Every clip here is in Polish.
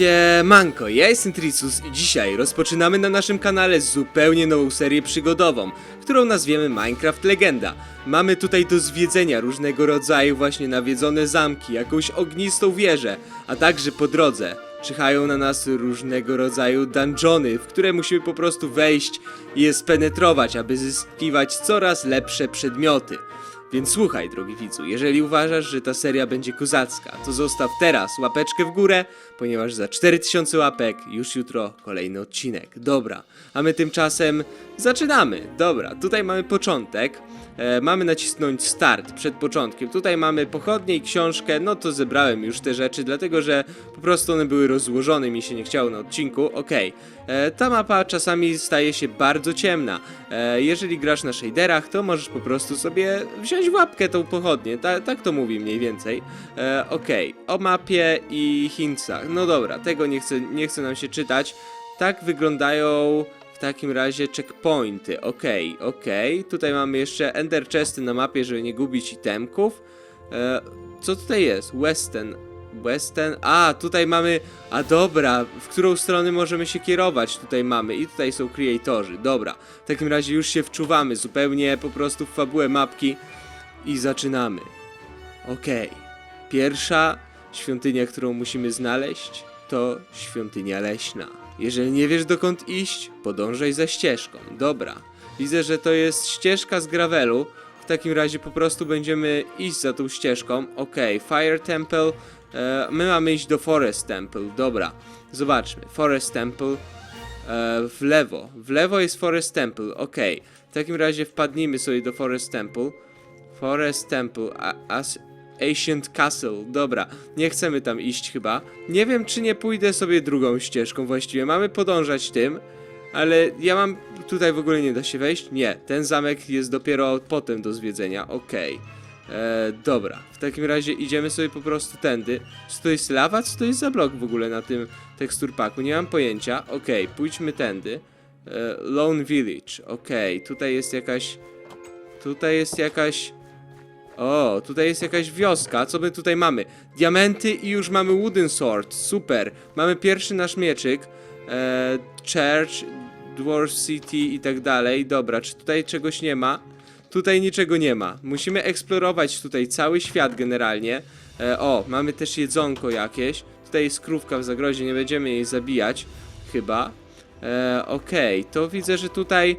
Siemanko, ja jestem Tricus i dzisiaj rozpoczynamy na naszym kanale zupełnie nową serię przygodową, którą nazwiemy Minecraft Legenda. Mamy tutaj do zwiedzenia różnego rodzaju właśnie nawiedzone zamki, jakąś ognistą wieżę, a także po drodze czyhają na nas różnego rodzaju dungeony, w które musimy po prostu wejść i je spenetrować, aby zyskiwać coraz lepsze przedmioty. Więc słuchaj, drogi widzu, jeżeli uważasz, że ta seria będzie kozacka, to zostaw teraz łapeczkę w górę, ponieważ za 4000 łapek już jutro kolejny odcinek. Dobra, a my tymczasem zaczynamy. Dobra, tutaj mamy początek. E, mamy nacisnąć start przed początkiem. Tutaj mamy pochodnie i książkę. No to zebrałem już te rzeczy, dlatego że po prostu one były rozłożone, mi się nie chciało na odcinku. Okej, E, ta mapa czasami staje się bardzo ciemna. E, jeżeli grasz na shaderach, to możesz po prostu sobie wziąć łapkę tą pochodnię. Ta, tak to mówi mniej więcej. E, Okej, o mapie i hintach. No dobra, tego nie chce, nie chce nam się czytać. Tak wyglądają takim razie checkpointy. Okej, okej. Tutaj mamy jeszcze ender chesty na mapie, żeby nie gubić itemków. E, co tutaj jest? Western. Western. A, tutaj mamy. A dobra, w którą stronę możemy się kierować? Tutaj mamy. I tutaj są creatorzy. Dobra. W takim razie już się wczuwamy zupełnie po prostu w fabułę mapki. I zaczynamy. Okej. Pierwsza świątynia, którą musimy znaleźć, to świątynia leśna. Jeżeli nie wiesz dokąd iść, podążaj za ścieżką. Dobra. Widzę, że to jest ścieżka z gravelu. W takim razie po prostu będziemy iść za tą ścieżką. Okej, Fire Temple. E, my mamy iść do Forest Temple. Dobra. Zobaczmy. Forest Temple. E, w lewo. W lewo jest Forest Temple. Okej. W takim razie wpadnijmy sobie do Forest Temple. Forest Temple. A, as, Ancient Castle. Dobra, nie chcemy tam iść chyba. Nie wiem, czy nie pójdę sobie drugą ścieżką właściwie. Mamy podążać tym, ale ja mam. Tutaj w ogóle nie da się wejść. Nie, ten zamek jest dopiero potem do zwiedzenia. Okej. E, Dobra, w takim razie idziemy sobie po prostu tędy. Czy to jest lawa, czy to jest za blok w ogóle na tym teksturpaku? Nie mam pojęcia. Okej, pójdźmy tędy. E, Lone Village. Okej, tutaj jest jakaś. Tutaj jest jakaś. O, tutaj jest jakaś wioska. Co my tutaj mamy? Diamenty i już mamy wooden sword. Super. Mamy pierwszy nasz mieczyk. E, church, Dwarf City i tak dalej. Dobra, czy tutaj czegoś nie ma? Tutaj niczego nie ma. Musimy eksplorować tutaj cały świat generalnie. E, o, mamy też jedzonko jakieś. Tutaj jest krówka w zagrodzie, nie będziemy jej zabijać. Chyba. E, Okej, to widzę, że tutaj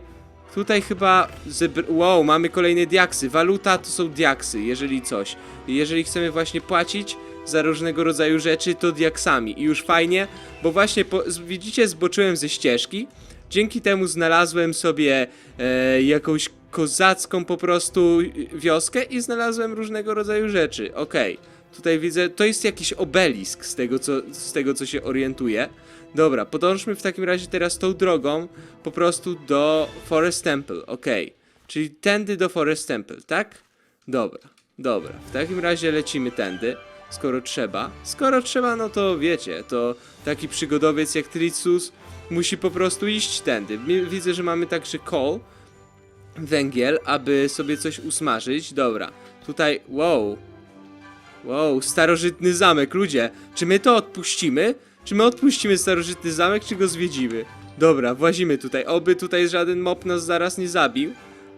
Tutaj chyba. Zebr- wow, mamy kolejne diaksy. Waluta to są diaksy, jeżeli coś. Jeżeli chcemy właśnie płacić za różnego rodzaju rzeczy, to diaksami. I już fajnie, bo właśnie widzicie, zboczyłem ze ścieżki. Dzięki temu znalazłem sobie e, jakąś kozacką po prostu wioskę i znalazłem różnego rodzaju rzeczy. Okej. Tutaj widzę, to jest jakiś obelisk z tego, co, z tego, co się orientuję. Dobra, podążmy w takim razie teraz tą drogą po prostu do Forest Temple, okej. Czyli tędy do Forest Temple, tak? Dobra, dobra. W takim razie lecimy tędy, skoro trzeba. Skoro trzeba, no to wiecie, to taki przygodowiec jak Tricus musi po prostu iść tędy. Widzę, że mamy także coal, węgiel, aby sobie coś usmażyć. Dobra, tutaj, wow, Wow, starożytny zamek, ludzie. Czy my to odpuścimy? Czy my odpuścimy starożytny zamek, czy go zwiedzimy? Dobra, włazimy tutaj. Oby tutaj żaden mop nas zaraz nie zabił.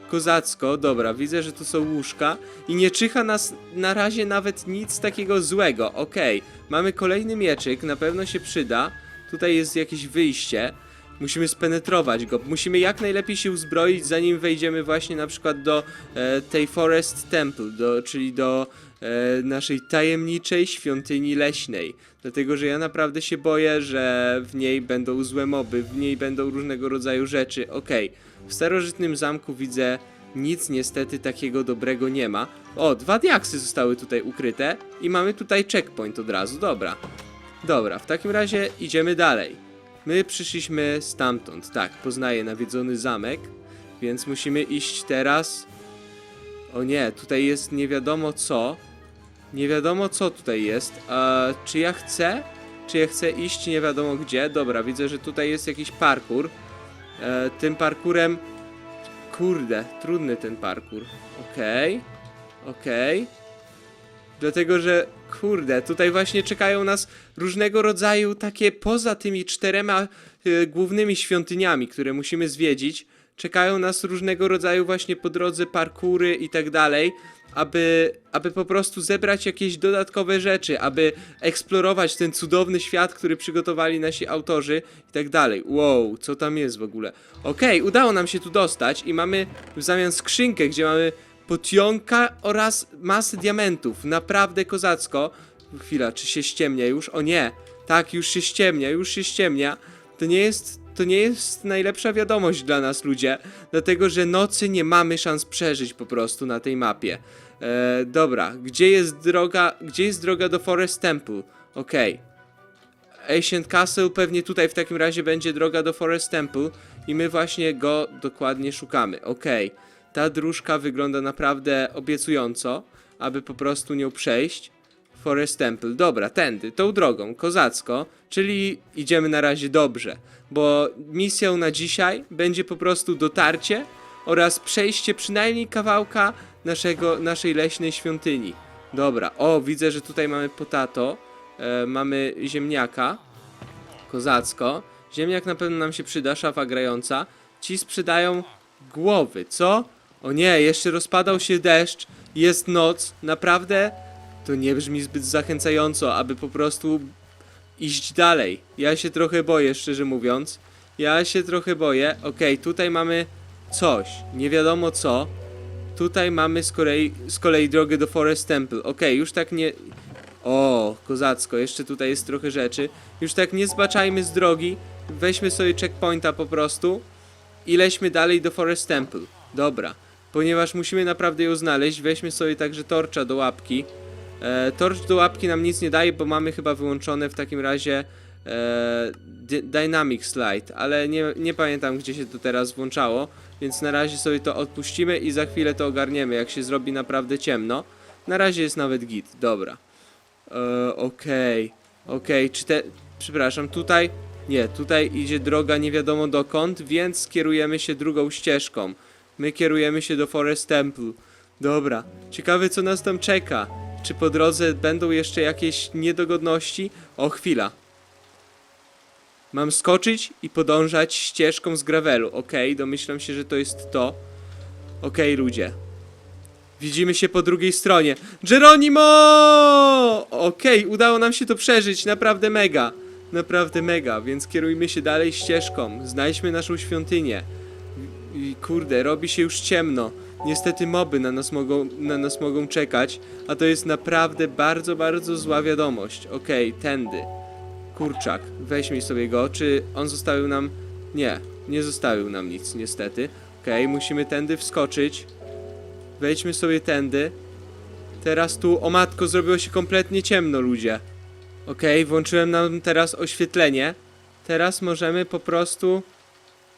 Kozacko, dobra, widzę, że tu są łóżka i nie czyha nas na razie nawet nic takiego złego. Okej, mamy kolejny mieczyk, na pewno się przyda. Tutaj jest jakieś wyjście. Musimy spenetrować go. Musimy jak najlepiej się uzbroić, zanim wejdziemy właśnie na przykład do e, tej Forest Temple, do, czyli do e, naszej tajemniczej świątyni leśnej. Dlatego, że ja naprawdę się boję, że w niej będą złe moby, w niej będą różnego rodzaju rzeczy. Okej, w starożytnym zamku widzę nic niestety takiego dobrego nie ma. O, dwa diaksy zostały tutaj ukryte i mamy tutaj checkpoint od razu, dobra. Dobra, w takim razie idziemy dalej. My przyszliśmy stamtąd, tak, poznaję nawiedzony zamek, więc musimy iść teraz. O nie, tutaj jest nie wiadomo co. Nie wiadomo co tutaj jest. Czy ja chcę? Czy ja chcę iść nie wiadomo gdzie? Dobra, widzę, że tutaj jest jakiś parkour. E, tym parkurem. Kurde, trudny ten parkour. Okej, okej. Dlatego, że kurde, tutaj właśnie czekają nas różnego rodzaju takie poza tymi czterema e, głównymi świątyniami, które musimy zwiedzić. Czekają nas różnego rodzaju właśnie po drodze parkury i tak dalej, aby, aby po prostu zebrać jakieś dodatkowe rzeczy, aby eksplorować ten cudowny świat, który przygotowali nasi autorzy i tak dalej. Wow, co tam jest w ogóle? Okej, udało nam się tu dostać i mamy w zamian skrzynkę, gdzie mamy potionka oraz masę diamentów. Naprawdę kozacko. Chwila, czy się ściemnia już? O nie, tak, już się ściemnia, już się ściemnia. To nie jest, to nie jest najlepsza wiadomość dla nas, ludzie, dlatego że nocy nie mamy szans przeżyć po prostu na tej mapie. E, dobra, gdzie jest droga, gdzie jest droga do Forest Temple? Okej. Ancient Castle pewnie tutaj w takim razie będzie droga do Forest Temple i my właśnie go dokładnie szukamy. Okej. Ta dróżka wygląda naprawdę obiecująco, aby po prostu nią przejść. Forest Temple. Dobra, tędy, tą drogą, kozacko, czyli idziemy na razie dobrze, bo misją na dzisiaj będzie po prostu dotarcie oraz przejście przynajmniej kawałka naszego, naszej leśnej świątyni. Dobra, o, widzę, że tutaj mamy potato, e, mamy ziemniaka, kozacko. Ziemniak na pewno nam się przyda, szafa grająca. Ci sprzedają głowy, co? O nie, jeszcze rozpadał się deszcz, jest noc, naprawdę to nie brzmi zbyt zachęcająco, aby po prostu iść dalej. Ja się trochę boję, szczerze mówiąc. Ja się trochę boję. Okej, tutaj mamy coś, nie wiadomo co. Tutaj mamy z kolei, z kolei drogę do Forest Temple. Okej, już tak nie... O, kozacko, jeszcze tutaj jest trochę rzeczy. Już tak nie zbaczajmy z drogi. Weźmy sobie checkpointa po prostu i lećmy dalej do Forest Temple. Dobra, ponieważ musimy naprawdę ją znaleźć, weźmy sobie także torcza do łapki. E, torcz do łapki nam nic nie daje, bo mamy chyba wyłączone w takim razie e, dy- Dynamic Slide, ale nie, nie pamiętam gdzie się to teraz włączało, więc na razie sobie to odpuścimy i za chwilę to ogarniemy, jak się zrobi naprawdę ciemno. Na razie jest nawet git, dobra. E, Okej, okej, czy te... Przepraszam, tutaj... Nie, tutaj idzie droga nie wiadomo dokąd, więc skierujemy się drugą ścieżką. My kierujemy się do Forest Temple. Dobra, ciekawe co nas tam czeka. Czy po drodze będą jeszcze jakieś niedogodności? O, chwila. Mam skoczyć i podążać ścieżką z gravelu. Okej, domyślam się, że to jest to. Okej, ludzie. Widzimy się po drugiej stronie. Geronimo! Okej, udało nam się to przeżyć, naprawdę mega. Naprawdę mega, więc kierujmy się dalej ścieżką. Znajdźmy naszą świątynię. I kurde, robi się już ciemno. Niestety moby na nas mogą, na nas mogą czekać, a to jest naprawdę bardzo, bardzo zła wiadomość. Okej, tędy. Kurczak, weźmy sobie go. Czy on zostawił nam... Nie, nie zostawił nam nic, niestety. Okej, musimy tędy wskoczyć. Wejdźmy sobie tędy. Teraz tu, o matko, zrobiło się kompletnie ciemno, ludzie. Okej, włączyłem nam teraz oświetlenie. Teraz możemy po prostu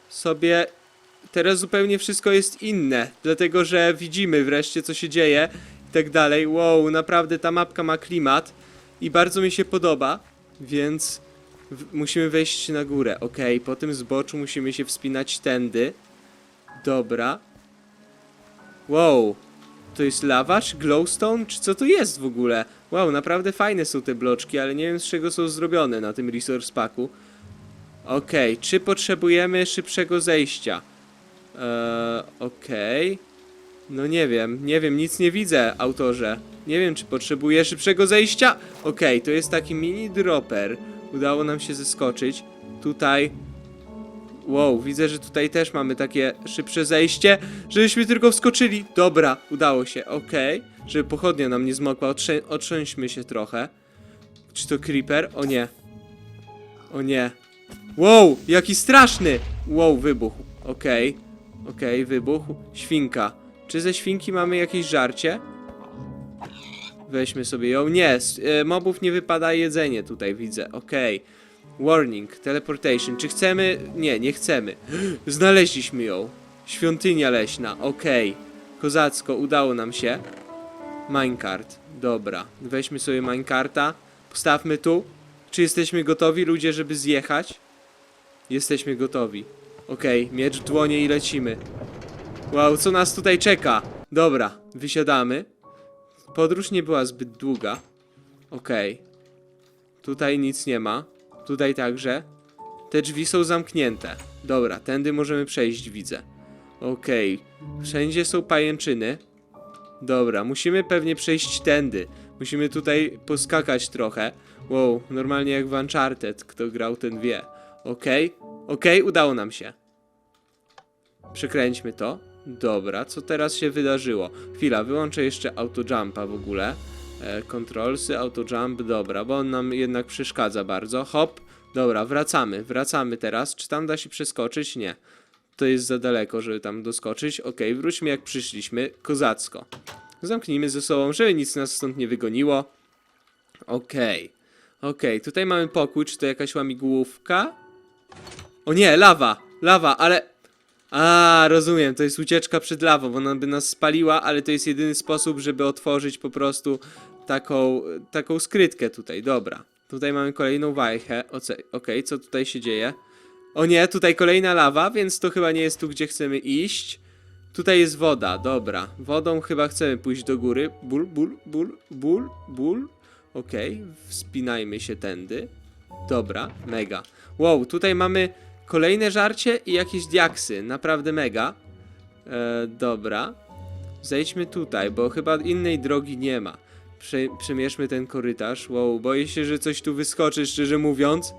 sobie. Teraz zupełnie wszystko jest inne, dlatego że widzimy wreszcie co się dzieje i tak dalej. Wow, naprawdę ta mapka ma klimat i bardzo mi się podoba, więc musimy wejść na górę. Okej, po tym zboczu musimy się wspinać tędy. Dobra. Wow, to jest lawacz, glowstone, czy co to jest w ogóle? Wow, naprawdę fajne są te bloczki, ale nie wiem z czego są zrobione na tym resource packu. Okej, czy potrzebujemy szybszego zejścia? Eee, okej. No nie wiem, nie wiem, nic nie widzę, autorze. Nie wiem, czy potrzebuję szybszego zejścia. Okej, to jest taki mini dropper. Udało nam się zeskoczyć. Tutaj Wow, widzę, że tutaj też mamy takie szybsze zejście, żebyśmy tylko wskoczyli. Dobra, udało się, okej. Żeby pochodnia nam nie zmokła, Otrze otrząśmy się trochę. Czy to creeper? O nie. O nie. Wow, jaki straszny! Wow, wybuchł. Okej, okej, wybuchł. Świnka. Czy ze świnki mamy jakieś żarcie? Weźmy sobie ją. Nie, e, mobów nie wypada jedzenie tutaj, widzę. Okej. Warning, teleportation. Czy chcemy? Nie, nie chcemy. Znaleźliśmy ją. Świątynia leśna, okej. Kozacko, udało nam się. Minecart, dobra. Weźmy sobie minecarta. Postawmy tu. Czy jesteśmy gotowi, ludzie, żeby zjechać? Jesteśmy gotowi. Okej, miecz w dłonie i lecimy. Wow, co nas tutaj czeka? Dobra, wysiadamy. podróż nie była zbyt długa. Okej. Tutaj nic nie ma. Tutaj także. Te drzwi są zamknięte. Dobra, tędy możemy przejść, widzę. Okej. Wszędzie są pajęczyny. Dobra, musimy pewnie przejść tędy. Musimy tutaj poskakać trochę. Wow, normalnie jak w Uncharted. Kto grał, ten wie. Okej, okej, udało nam się. Przekręćmy to. Dobra, co teraz się wydarzyło? Chwila, wyłączę jeszcze autojumpa w ogóle. E, controlsy, autojump, dobra, bo on nam jednak przeszkadza bardzo. Hop, dobra, wracamy, wracamy teraz. Czy tam da się przeskoczyć? Nie. To jest za daleko, żeby tam doskoczyć. Okej, wróćmy jak przyszliśmy. Kozacko. Zamknijmy ze sobą, żeby nic nas stąd nie wygoniło. Okej. Okej, tutaj mamy pokój. Czy to jakaś łamigłówka? O nie, lawa! Lawa, ale... A, rozumiem, to jest ucieczka przed lawą, ona by nas spaliła, ale to jest jedyny sposób, żeby otworzyć po prostu taką, taką skrytkę tutaj, dobra. Tutaj mamy kolejną wajchę, okej, co tutaj się dzieje? O nie, tutaj kolejna lawa, więc to chyba nie jest tu, gdzie chcemy iść. Tutaj jest woda, dobra. Wodą chyba chcemy pójść do góry. Ból, ból, ból, ból, ból. Okej, wspinajmy się tędy. Dobra, mega. Wow, tutaj mamy kolejne żarcie i jakieś diaksy. Naprawdę mega. E, dobra. Zejdźmy tutaj, bo chyba innej drogi nie ma. Prze przemierzmy ten korytarz. Wow, boję się, że coś tu wyskoczy, szczerze mówiąc.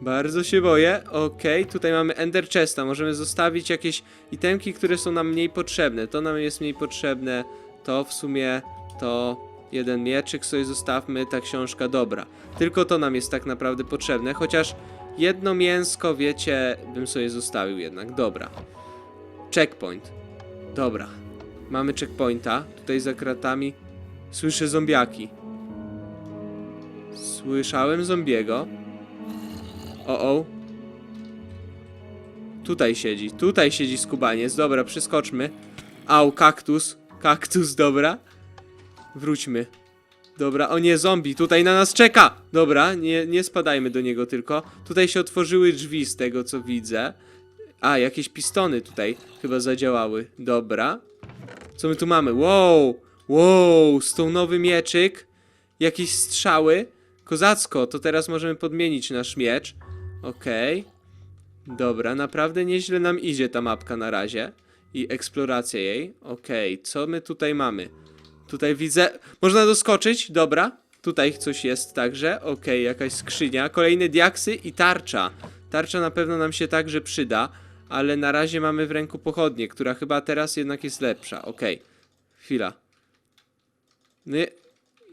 Bardzo się boję. Okej, tutaj mamy Ender Chesta. Możemy zostawić jakieś itemki, które są nam mniej potrzebne. To nam jest mniej potrzebne. To w sumie to jeden mieczyk sobie zostawmy. Ta książka dobra. Tylko to nam jest tak naprawdę potrzebne. Chociaż jedno mięsko, wiecie, bym sobie zostawił jednak. Dobra. Checkpoint. Dobra. Mamy checkpointa. Tutaj za kratami słyszę zombiaki. Słyszałem zombiego. O, o. Tutaj siedzi, tutaj siedzi skubaniec. Dobra, przeskoczmy. Au, kaktus. Kaktus, dobra. Wróćmy. Dobra, o nie, zombie, tutaj na nas czeka! Dobra, nie, nie spadajmy do niego tylko. Tutaj się otworzyły drzwi z tego, co widzę. A, jakieś pistony tutaj chyba zadziałały. Dobra. Co my tu mamy? Wow! Wow! Stonowy mieczyk. Jakieś strzały. Kozacko, to teraz możemy podmienić nasz miecz. Okej. Dobra, naprawdę nieźle nam idzie ta mapka na razie. I eksploracja jej. Okej, co my tutaj mamy? Tutaj widzę. Można doskoczyć, dobra. Tutaj coś jest także. Okej, jakaś skrzynia. Kolejne diaksy i tarcza. Tarcza na pewno nam się także przyda, ale na razie mamy w ręku pochodnię, która chyba teraz jednak jest lepsza. Okej. Chwila. No,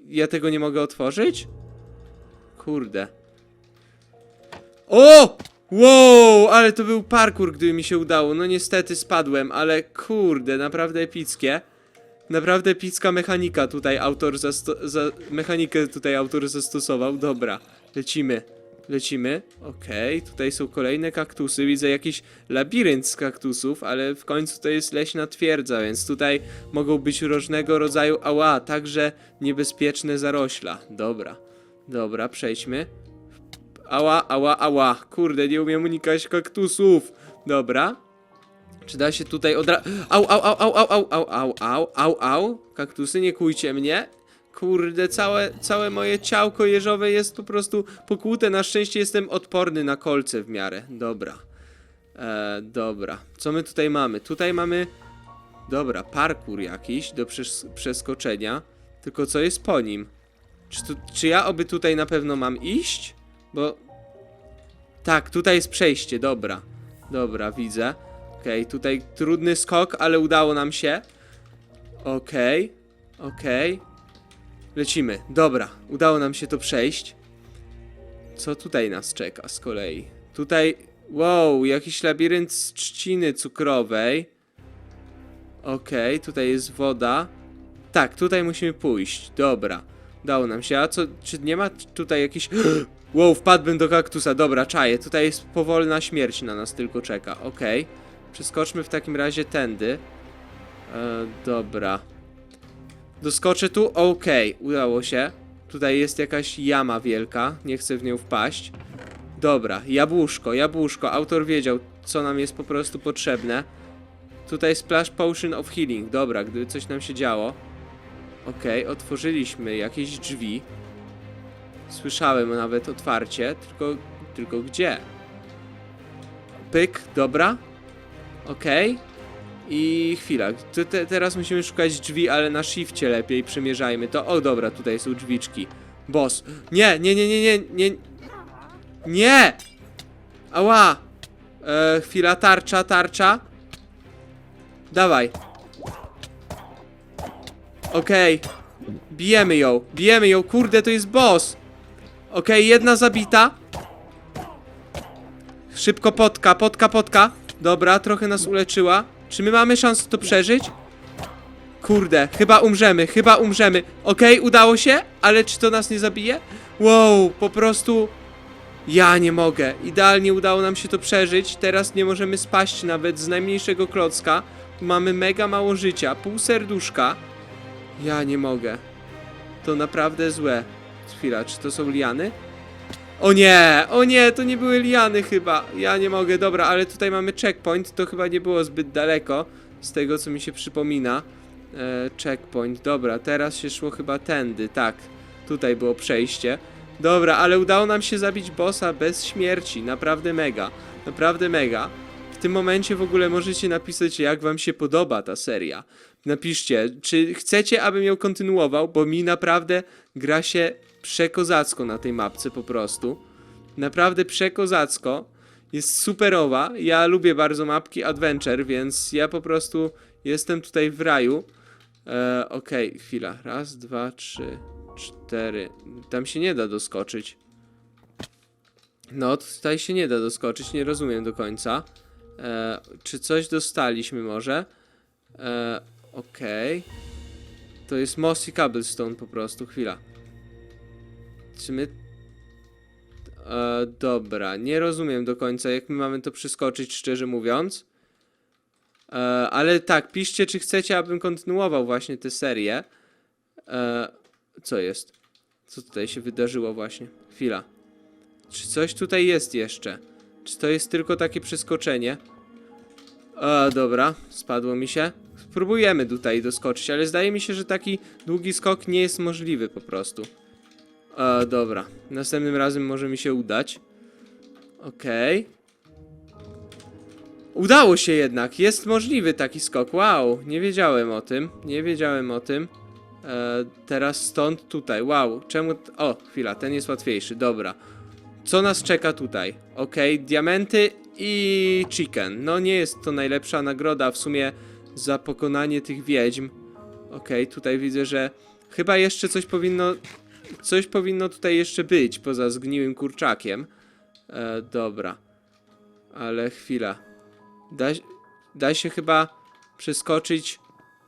ja- tego nie mogę otworzyć? Kurde. O! Wow, ale to był parkour, gdyby mi się udało. No niestety spadłem, ale kurde, naprawdę epickie. Naprawdę epicka mechanika tutaj autor za mechanikę tutaj autor zastosował. Dobra, lecimy. Lecimy. Okej, tutaj są kolejne kaktusy. Widzę jakiś labirynt z kaktusów, ale w końcu to jest leśna twierdza, więc tutaj mogą być różnego rodzaju ała, także niebezpieczne zarośla. Dobra. Dobra, przejdźmy. Ała, ała, ała. Kurde, nie umiem unikać kaktusów. Dobra. Czy da się tutaj odra... Au, au, au, au, au, au, au, au, au, au, au. Kaktusy, nie kujcie mnie. Kurde, całe, całe moje ciałko jeżowe jest po prostu pokłute. Na szczęście jestem odporny na kolce w miarę. Dobra. E, dobra. Co my tutaj mamy? Tutaj mamy... Dobra, parkour jakiś do przes przeskoczenia. Tylko co jest po nim? Czy, tu, czy ja oby tutaj na pewno mam iść? Bo... Tak, tutaj jest przejście, dobra. Dobra, widzę. Okej, tutaj trudny skok, ale udało nam się. Okej, okej. Lecimy, dobra, udało nam się to przejść. Co tutaj nas czeka z kolei? Tutaj, wow, jakiś labirynt z trzciny cukrowej. Okej, tutaj jest woda. Tak, tutaj musimy pójść, dobra. Udało nam się, a co, czy nie ma tutaj jakiś... Wow, wpadłbym do kaktusa, dobra, czaję. Tutaj jest powolna śmierć na nas tylko czeka, okej. Przeskoczmy w takim razie tędy. E, dobra. Doskoczę tu? Okej, udało się. Tutaj jest jakaś jama wielka, nie chcę w nią wpaść. Dobra, jabłuszko, jabłuszko. Autor wiedział, co nam jest po prostu potrzebne. Tutaj Splash Potion of Healing. Dobra, gdyby coś nam się działo. Okej, otworzyliśmy jakieś drzwi. Słyszałem nawet otwarcie, tylko, tylko gdzie? Pyk, dobra. Okej. I chwila, te, te, teraz musimy szukać drzwi, ale na shifcie lepiej przemierzajmy to. O, dobra, tutaj są drzwiczki. Boss. Nie, nie, nie, nie, nie, nie. Nie! Ała! E, chwila, tarcza, tarcza. Dawaj. Okej. Bijemy ją, bijemy ją. Kurde, to jest boss. Okej, jedna zabita. Szybko potka, potka, potka. Dobra, trochę nas uleczyła. Czy my mamy szansę to przeżyć? Kurde, chyba umrzemy, chyba umrzemy. Okej, udało się, ale czy to nas nie zabije? Wow, po prostu... Ja nie mogę. Idealnie udało nam się to przeżyć. Teraz nie możemy spaść nawet z najmniejszego klocka. Mamy mega mało życia, pół serduszka. Ja nie mogę. To naprawdę złe. Chwila, czy to są liany? O nie, o nie, to nie były liany chyba. Ja nie mogę, dobra, ale tutaj mamy checkpoint. To chyba nie było zbyt daleko z tego, co mi się przypomina. E, checkpoint, dobra, teraz się szło chyba tędy, tak. Tutaj było przejście. Dobra, ale udało nam się zabić bossa bez śmierci. Naprawdę mega. Naprawdę mega. W tym momencie w ogóle możecie napisać, jak wam się podoba ta seria. Napiszcie, czy chcecie, abym ją kontynuował, bo mi naprawdę gra się przekozacko na tej mapce po prostu. Naprawdę przekozacko. Jest superowa. Ja lubię bardzo mapki adventure, więc ja po prostu jestem tutaj w raju. E, Okej, chwila. Raz, dwa, trzy, cztery. Tam się nie da doskoczyć. No, tutaj się nie da doskoczyć, nie rozumiem do końca. E, czy coś dostaliśmy może? E, Okej. To jest Mossy Cobblestone po prostu, chwila. Czy my... E, dobra, nie rozumiem do końca, jak my mamy to przeskoczyć, szczerze mówiąc. E, ale tak, piszcie, czy chcecie, abym kontynuował właśnie tę serię. E, co jest? Co tutaj się wydarzyło właśnie? Chwila. Czy coś tutaj jest jeszcze? Czy to jest tylko takie przeskoczenie? E, dobra, spadło mi się. Spróbujemy tutaj doskoczyć, ale zdaje mi się, że taki długi skok nie jest możliwy po prostu. E, dobra, następnym razem może mi się udać. Okej. Udało się jednak, jest możliwy taki skok. Wow, nie wiedziałem o tym, nie wiedziałem o tym. E, teraz stąd tutaj, wow, czemu... O, chwila, ten jest łatwiejszy, dobra. Co nas czeka tutaj? Okej, diamenty i chicken. No nie jest to najlepsza nagroda w sumie za pokonanie tych wiedźm. Okej, tutaj widzę, że chyba jeszcze coś powinno... Coś powinno tutaj jeszcze być, poza zgniłym kurczakiem. E, dobra. Ale chwila. Da, da się chyba przeskoczyć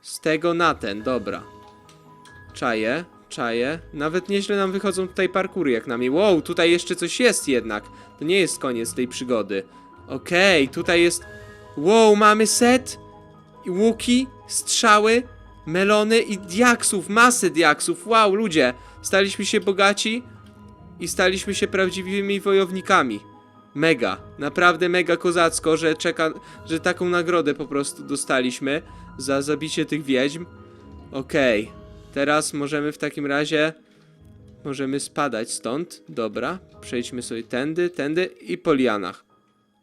z tego na ten, dobra. Czaję, czaję. Nawet nieźle nam wychodzą tutaj parkury jak na mnie. Wow, tutaj jeszcze coś jest jednak. To nie jest koniec tej przygody. Okej, tutaj jest... Wow, mamy set, łuki, strzały, melony i diaksów, masę diaksów. Wow, ludzie, staliśmy się bogaci i staliśmy się prawdziwymi wojownikami. Mega, naprawdę mega kozacko, że czeka, że taką nagrodę po prostu dostaliśmy za zabicie tych wiedźm. Okej, teraz możemy w takim razie możemy spadać stąd. Dobra, przejdźmy sobie tędy, tędy i po lianach.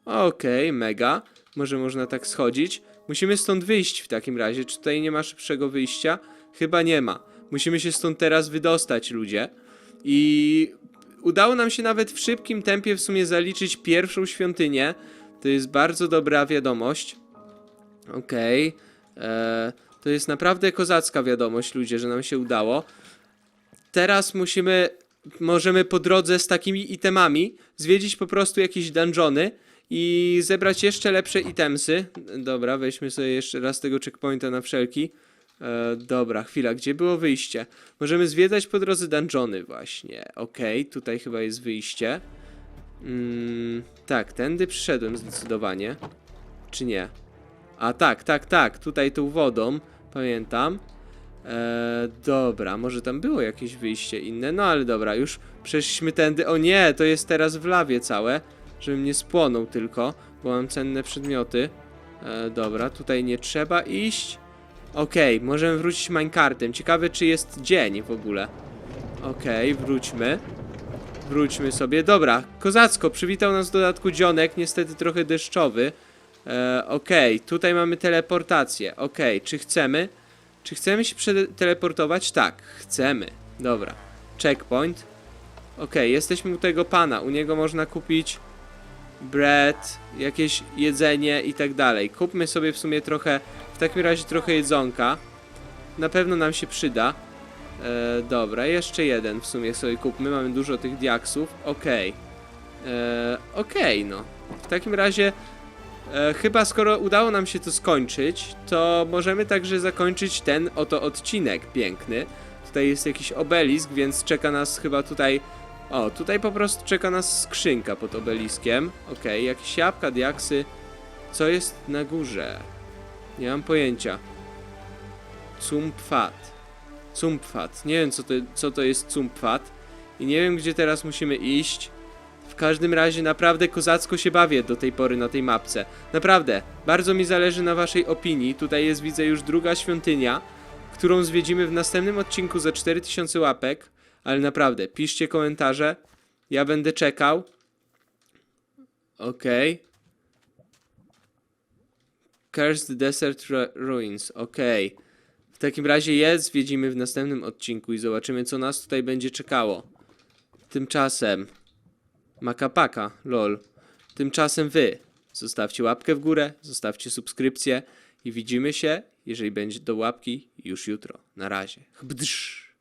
Okej, mega. Może można tak schodzić. Musimy stąd wyjść w takim razie. Czy tutaj nie ma szybszego wyjścia? Chyba nie ma. Musimy się stąd teraz wydostać, ludzie. I udało nam się nawet w szybkim tempie w sumie zaliczyć pierwszą świątynię. To jest bardzo dobra wiadomość. Okej. Eee, To jest naprawdę kozacka wiadomość, ludzie, że nam się udało. Teraz musimy, możemy po drodze z takimi itemami zwiedzić po prostu jakieś dungeony i zebrać jeszcze lepsze itemsy. Dobra, weźmy sobie jeszcze raz tego checkpointa na wszelki. E, dobra, chwila, gdzie było wyjście? Możemy zwiedzać po drodze dungeony właśnie. Okej, tutaj chyba jest wyjście. Mm, tak, tędy przyszedłem zdecydowanie. Czy nie? A tak, tak, tak, tutaj tą wodą, pamiętam. E, dobra, może tam było jakieś wyjście inne, no ale dobra, już przeszliśmy tędy. O nie, to jest teraz w lawie całe, żebym nie spłonął tylko, bo mam cenne przedmioty. E, dobra, tutaj nie trzeba iść. Okej, możemy wrócić minecartem. Ciekawe, czy jest dzień w ogóle. Okej, wróćmy. Wróćmy sobie. Dobra, kozacko, przywitał nas w dodatku dzionek, niestety trochę deszczowy. E, Okej, tutaj mamy teleportację. Okej, czy chcemy? Czy chcemy się przeteleportować? Tak, chcemy. Dobra, checkpoint. Okej, jesteśmy u tego pana. U niego można kupić bread, jakieś jedzenie i tak dalej. Kupmy sobie w sumie trochę, w takim razie trochę jedzonka. Na pewno nam się przyda. E, dobra, jeszcze jeden w sumie sobie kupmy. Mamy dużo tych diaksów. Okej. E, Okej, no. W takim razie e, chyba skoro udało nam się to skończyć, to możemy także zakończyć ten oto odcinek piękny. Tutaj jest jakiś obelisk, więc czeka nas chyba tutaj... O, tutaj po prostu czeka nas skrzynka pod obeliskiem. Okej, jakieś jabłka, diaksy. Co jest na górze? Nie mam pojęcia. Cumpfat. Cumpfat. Nie wiem, co to, co to jest Cumpfat. I nie wiem, gdzie teraz musimy iść. W każdym razie naprawdę kozacko się bawię do tej pory na tej mapce. Naprawdę, bardzo mi zależy na waszej opinii. Tutaj jest, widzę, już druga świątynia, którą zwiedzimy w następnym odcinku za 4000 łapek. Ale naprawdę, piszcie komentarze. Ja będę czekał. Okej. Cursed Desert Ru- Ruins. Okej. W takim razie je zwiedzimy w następnym odcinku i zobaczymy, co nas tutaj będzie czekało. Tymczasem. Makapaka, lol. Tymczasem wy. Zostawcie łapkę w górę, zostawcie subskrypcję i widzimy się, jeżeli będzie do łapki, już jutro. Na razie. Hbdrz.